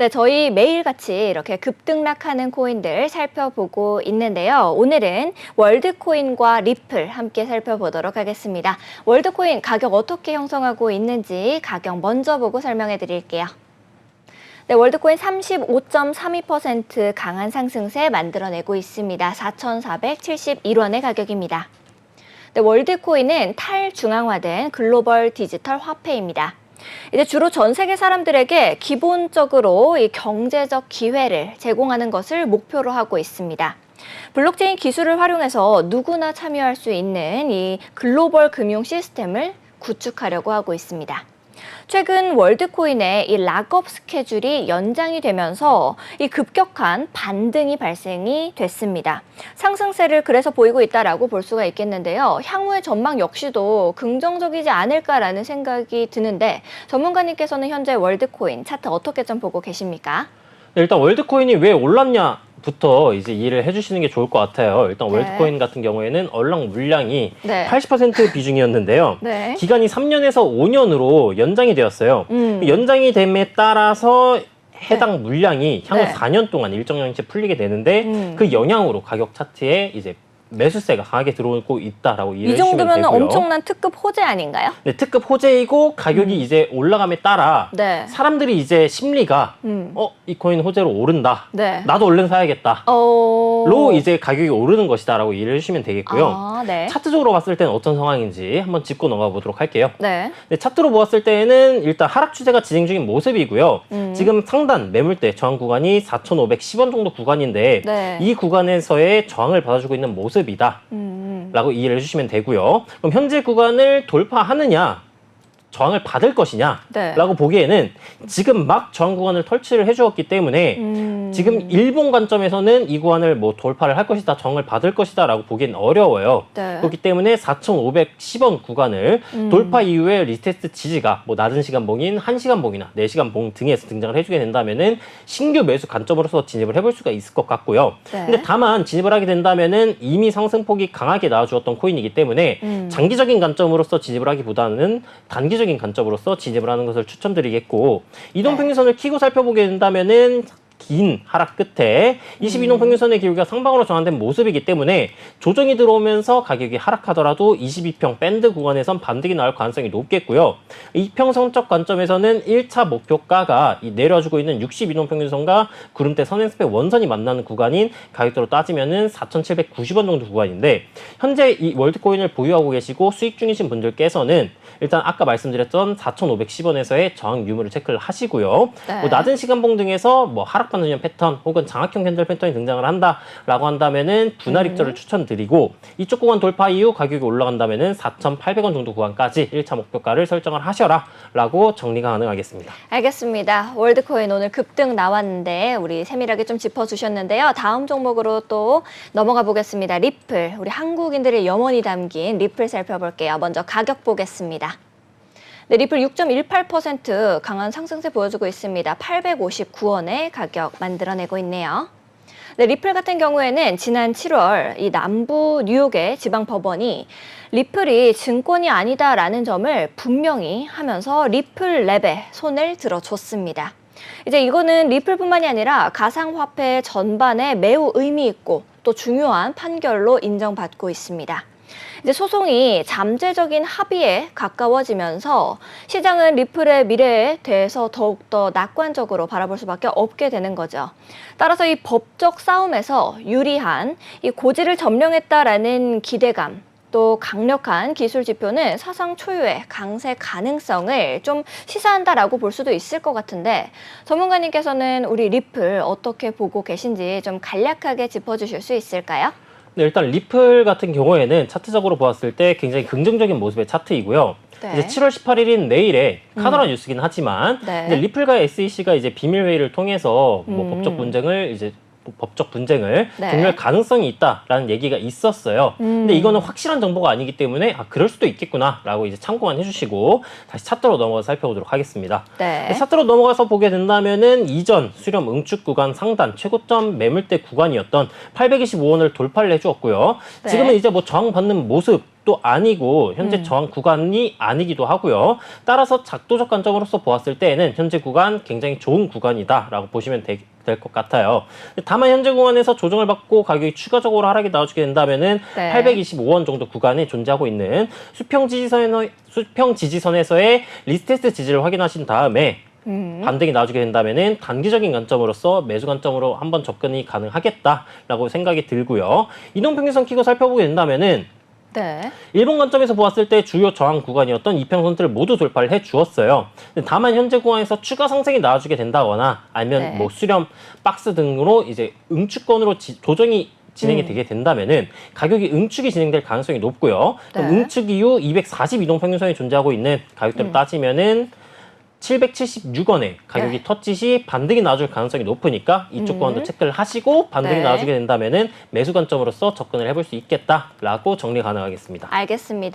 네, 저희 매일같이 이렇게 급등락하는 코인들 살펴보고 있는데요. 오늘은 월드코인과 리플 함께 살펴보도록 하겠습니다. 월드코인 가격 어떻게 형성하고 있는지 가격 먼저 보고 설명해 드릴게요. 네, 월드코인 35.32% 강한 상승세 만들어내고 있습니다. 4,471원의 가격입니다. 네, 월드코인은 탈중앙화된 글로벌 디지털 화폐입니다. 이제 주로 전 세계 사람들에게 기본적으로 이 경제적 기회를 제공하는 것을 목표로 하고 있습니다. 블록체인 기술을 활용해서 누구나 참여할 수 있는 이 글로벌 금융 시스템을 구축하려고 하고 있습니다. 최근 월드코인의 이 락업 스케줄이 연장이 되면서 이 급격한 반등이 발생이 됐습니다. 상승세를 그래서 보이고 있다라고 볼 수가 있겠는데요. 향후의 전망 역시도 긍정적이지 않을까라는 생각이 드는데 전문가님께서는 현재 월드코인 차트 어떻게 좀 보고 계십니까? 네, 일단 월드코인이 왜 올랐냐 부터 이제 이해를 해주시는 게 좋을 것 같아요. 일단 네. 월드코인 같은 경우에는 얼랑 물량이 네. 80% 비중이었는데요. 네. 기간이 3년에서 5년으로 연장이 되었어요. 음. 연장이 됨에 따라서 해당 물량이 향후 네. 4년 동안 일정량치 풀리게 되는데 음. 그 영향으로 가격 차트에 이제 매수세가 강하게 들어오고 있다라고 이해해 이 주시면 정도면 되고요. 엄청난 특급 호재 아닌가요? 네, 특급 호재이고 가격이 음. 이제 올라감에 따라 네. 사람들이 이제 심리가 음. 어, 이 코인 호재로 오른다. 네. 나도 얼른 사야겠다. 어. 로 이제 가격이 오르는 것이다라고 이해를 해주시면 되겠고요. 아, 네. 차트적으로 봤을 때는 어떤 상황인지 한번 짚고 넘어가 보도록 할게요. 네. 네, 차트로 보았을 때는 일단 하락 추세가 진행 중인 모습이고요. 음. 지금 상단 매물대 저항 구간이 4,510원 정도 구간인데 네. 이 구간에서의 저항을 받아주고 있는 모습 이다. 음. 라고 이해를 해주시면 되고요. 그럼 현재 구간을 돌파하느냐, 저항을 받을 것이냐, 네. 라고 보기에는 지금 막 저항 구간을 설치를 해주었기 때문에 음. 지금 일본 관점에서는 이 구간을 뭐 돌파를 할 것이다, 저항을 받을 것이다 라고 보기엔 어려워요. 네. 그렇기 때문에 4,510원 구간을 음. 돌파 이후에 리테스트 지지가 뭐 낮은 시간 봉인, 1시간 봉이나 4시간 봉 등에서 등장을 해주게 된다면은 신규 매수 관점으로서 진입을 해볼 수가 있을 것 같고요. 네. 근데 다만 진입을 하게 된다면은 이미 상승폭이 강하게 나와주었던 코인이기 때문에 음. 장기적인 관점으로서 진입을 하기보다는 단기적인 관점으로서 진입을 하는 것을 추천드리겠고 이동 네. 평균선을 키고 살펴보게 된다면은 긴 하락 끝에 22동 음. 평균선의 기울기가 상방으로 전환된 모습이기 때문에 조정이 들어오면서 가격이 하락하더라도 22평 밴드 구간에선 반등이 나올 가능성이 높겠고요. 2평 성적 관점에서는 1차 목표가가 이 내려주고 있는 62동 평균선과 구름대 선행스펙 원선이 만나는 구간인 가격대로 따지면은 4,790원 정도 구간인데 현재 이 월드코인을 보유하고 계시고 수익 중이신 분들께서는 일단 아까 말씀드렸던 4,510원에서의 저항 유무를 체크를 하시고요. 네. 뭐 낮은 시간 봉 등에서 뭐 하락 반전형 패턴 혹은 장악형 캔들 패턴이 등장을 한다라고 한다면은 분할 음. 입절을 추천드리고 이쪽 구간 돌파 이후 가격이 올라간다면은 4,800원 정도 구간까지 1차 목표가를 설정을 하셔라라고 정리가 가능하겠습니다. 알겠습니다. 월드코인 오늘 급등 나왔는데 우리 세밀하게 좀 짚어주셨는데요. 다음 종목으로 또 넘어가 보겠습니다. 리플, 우리 한국인들의 염원이 담긴 리플 살펴볼게요. 먼저 가격 보겠습니다. 네, 리플 6.18% 강한 상승세 보여주고 있습니다. 859원의 가격 만들어내고 있네요. 네, 리플 같은 경우에는 지난 7월 이 남부 뉴욕의 지방 법원이 리플이 증권이 아니다라는 점을 분명히 하면서 리플 랩에 손을 들어줬습니다. 이제 이거는 리플뿐만이 아니라 가상화폐 전반에 매우 의미 있고 또 중요한 판결로 인정받고 있습니다. 이제 소송이 잠재적인 합의에 가까워지면서 시장은 리플의 미래에 대해서 더욱더 낙관적으로 바라볼 수밖에 없게 되는 거죠. 따라서 이 법적 싸움에서 유리한 이 고지를 점령했다라는 기대감 또 강력한 기술 지표는 사상 초유의 강세 가능성을 좀 시사한다라고 볼 수도 있을 것 같은데 전문가님께서는 우리 리플 어떻게 보고 계신지 좀 간략하게 짚어주실 수 있을까요? 네, 일단 리플 같은 경우에는 차트적으로 보았을 때 굉장히 긍정적인 모습의 차트이고요. 네. 이제 7월 18일인 내일에 카더라 뉴스긴 하지만 네. 근데 리플과 SEC가 이제 비밀 회의를 통해서 뭐 음. 법적 분쟁을 이제 법적 분쟁을 네. 종료할 가능성이 있다라는 얘기가 있었어요. 음. 근데 이거는 확실한 정보가 아니기 때문에 아 그럴 수도 있겠구나라고 이제 참고만 해주시고 다시 차트로 넘어가 서 살펴보도록 하겠습니다. 네. 차트로 넘어가서 보게 된다면은 이전 수렴 응축 구간 상단 최고점 매물대 구간이었던 825원을 돌파를 해주었고요. 네. 지금은 이제 뭐 저항 받는 모습도 아니고 현재 음. 저항 구간이 아니기도 하고요. 따라서 작도적 관점으로서 보았을 때에는 현재 구간 굉장히 좋은 구간이다라고 보시면 될 것 같아요. 다만 현재 구간에서 조정을 받고 가격이 추가적으로 하락이 나와주게 된다면은 네. 825원 정도 구간에 존재하고 있는 수평 지지선 수평 지지선에서의 리스테스트 지지를 확인하신 다음에 음. 반등이 나와주게 된다면은 단기적인 관점으로서 매수 관점으로 한번 접근이 가능하겠다라고 생각이 들고요. 이동평균선 키고 살펴보게 된다면은 네. 일본 관점에서 보았을 때 주요 저항 구간이었던 이평선들을 모두 돌파를 해 주었어요. 다만 현재 구간에서 추가 상승이 나와주게 된다거나 아니면 네. 뭐 수렴 박스 등으로 이제 응축권으로 지- 조정이 진행이 음. 되게 된다면은 가격이 응축이 진행될 가능성이 높고요. 네. 응축 이후 240 이동 평균선이 존재하고 있는 가격대로 음. 따지면은 776원에 가격이 네. 터치 시 반등이 나와줄 가능성이 높으니까 이쪽 음. 구간도 체크를 하시고 반등이 네. 나와주게 된다면 은 매수 관점으로서 접근을 해볼 수 있겠다라고 정리 가능하겠습니다. 알겠습니다.